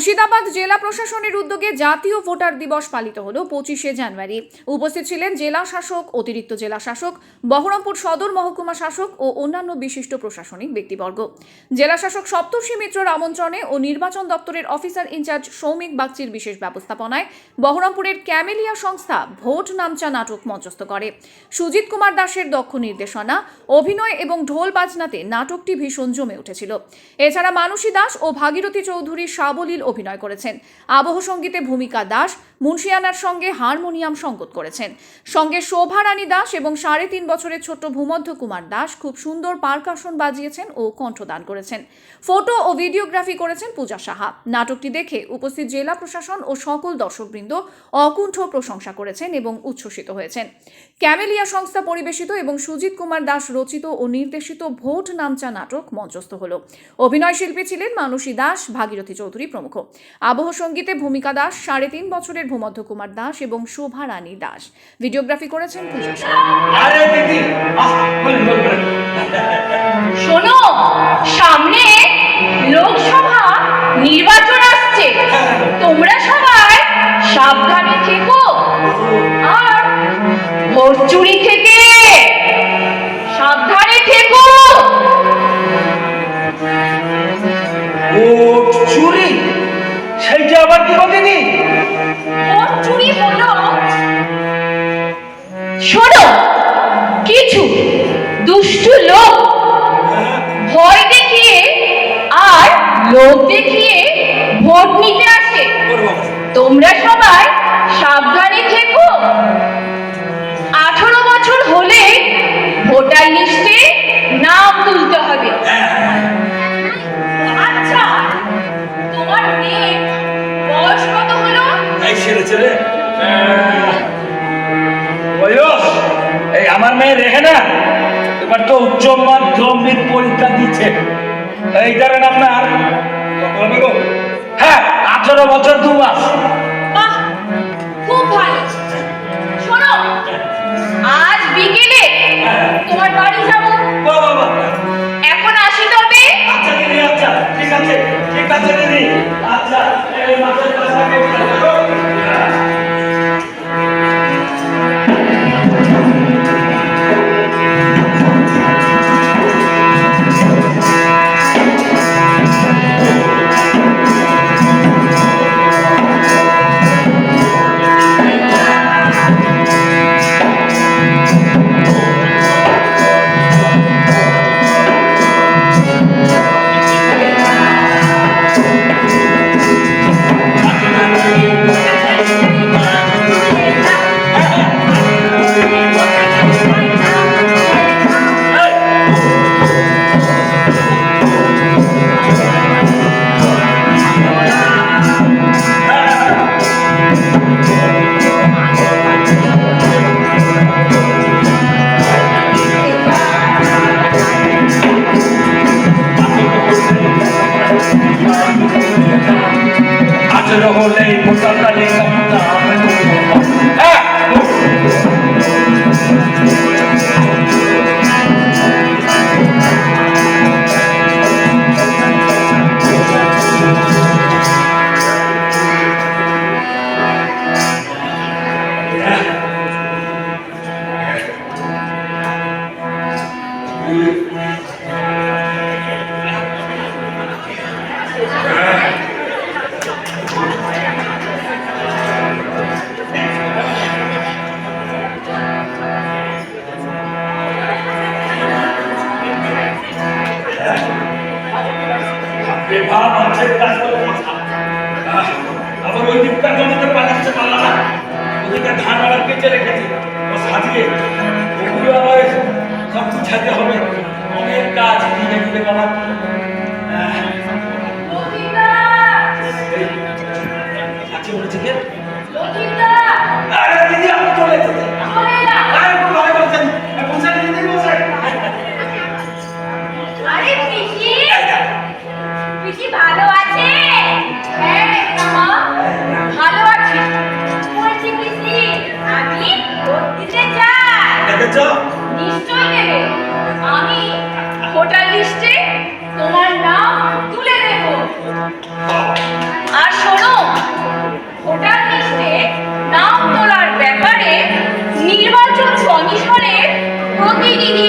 মুর্শিদাবাদ জেলা প্রশাসনের উদ্যোগে জাতীয় ভোটার দিবস পালিত হল পঁচিশে জানুয়ারি। উপস্থিত ছিলেন জেলা শাসক, অতিরিক্ত জেলা শাসক, বহরমপুর সদর মহকুমা শাসক ও অন্যান্য বিশিষ্ট প্রশাসনিক ব্যক্তিবর্গ। জেলা শাসক সপ্তর্ষি মিত্রর আমন্ত্রণে ও নির্বাচন দপ্তরের অফিসার ইনচার্জ সৌমিক বাগচির বিশেষ ব্যবস্থাপনায় বহরমপুরের ক্যামেলিয়া সংস্থা ভোট নামচা নাটক মঞ্চস্থ করে। সুজিত কুমার দাসের দক্ষ নির্দেশনা, অভিনয় এবং ঢোল বাজনাতে নাটকটি ভীষণ জমে উঠেছিল। এছাড়া মানসী দাস ও ভাগীরথী চৌধুরী সাবলীল অভিনয় করেছেন। আবহ সঙ্গীতে ভূমিকা দাস মুন্সিয়ানার সঙ্গে হারমোনিয়াম সঙ্গত করেছেন। সঙ্গে শোভা রানী দাস এবং সাড়ে তিন বছরের ছোট্ট ভূমধ্য কুমার দাস খুব সুন্দর পারকাশন বাজিয়েছেন ও কণ্ঠদান করেছেন। ফটো ও ভিডিওগ্রাফি করেছেন পূজা সাহা। নাটকটি দেখে উপস্থিত জেলা প্রশাসন ও সকল দর্শকবৃন্দ অকুণ্ঠ প্রশংসা করেছেন এবং উচ্ছ্বসিত হয়েছেন। ক্যামেলিয়া সংস্থা পরিবেশিত এবং সুজিত কুমার দাস রচিত ও নির্দেশিত ভোট নামচা নাটক মঞ্চস্থ হল। অভিনয় শিল্পী ছিলেন মানসী দাস, ভাগীরথী চৌধুরী প্রমুখ। আবহ সঙ্গীতে ভূমিকা দাস, সাড়ে তিন বছরের ভূমধ্য কুমার দাস এবং শোভা রানী দাস। ভিডিওগ্রাফি করেছেন পূজা। শোনো সামনে লোকসভা নির্বাচন আসছে। তোমরা সবাই সাবধানে থেকো। আর ভোট চুরি দুষ্টু লোক। ভয় দেখিয়ে আর লোক দেখিয়ে ভোট নিতে আসে। তোমরা সবাই সাবধানে থেকো। আঠারো বছর হলে ভোটার লিস্টে নাম তুলতে হবে। আচ্ছা আমার মেয়ে রেখে না। এবার তো উচ্চ মাধ্যমিক পরীক্ষা দিচ্ছে এই ধরেন আপনার? হ্যাঁ আঠারো বছর দু মাস আঠারো হলে ভোটার তালিকা হ্যাঁ বেভাব দিকটা জমিতে পাঠাচ্ছে পারলাম না। ওদিকে ধান আবার কেটে রেখেছি ও সাজিয়ে। ওগুলো আবার সব গুছাতে হবে। অনেক কাজ ধীরে ধীরে বাবা। আছে বলেছে কে? আরে দিদি আপনি চলে এসেছেন আরে ভাই বলছেন বলছেন দিদি বলছেন আরে পিসি! পিসি ভালো? নেবেছো নিশ্চয়ই নেবে। আমি হোটেল লিস্টে তোমার নাম তুলে দেব। আর শোনো, হোটেল লিস্টে নাম তোলার ব্যাপারে নির্বাচন কমিশনের প্রতিনিধি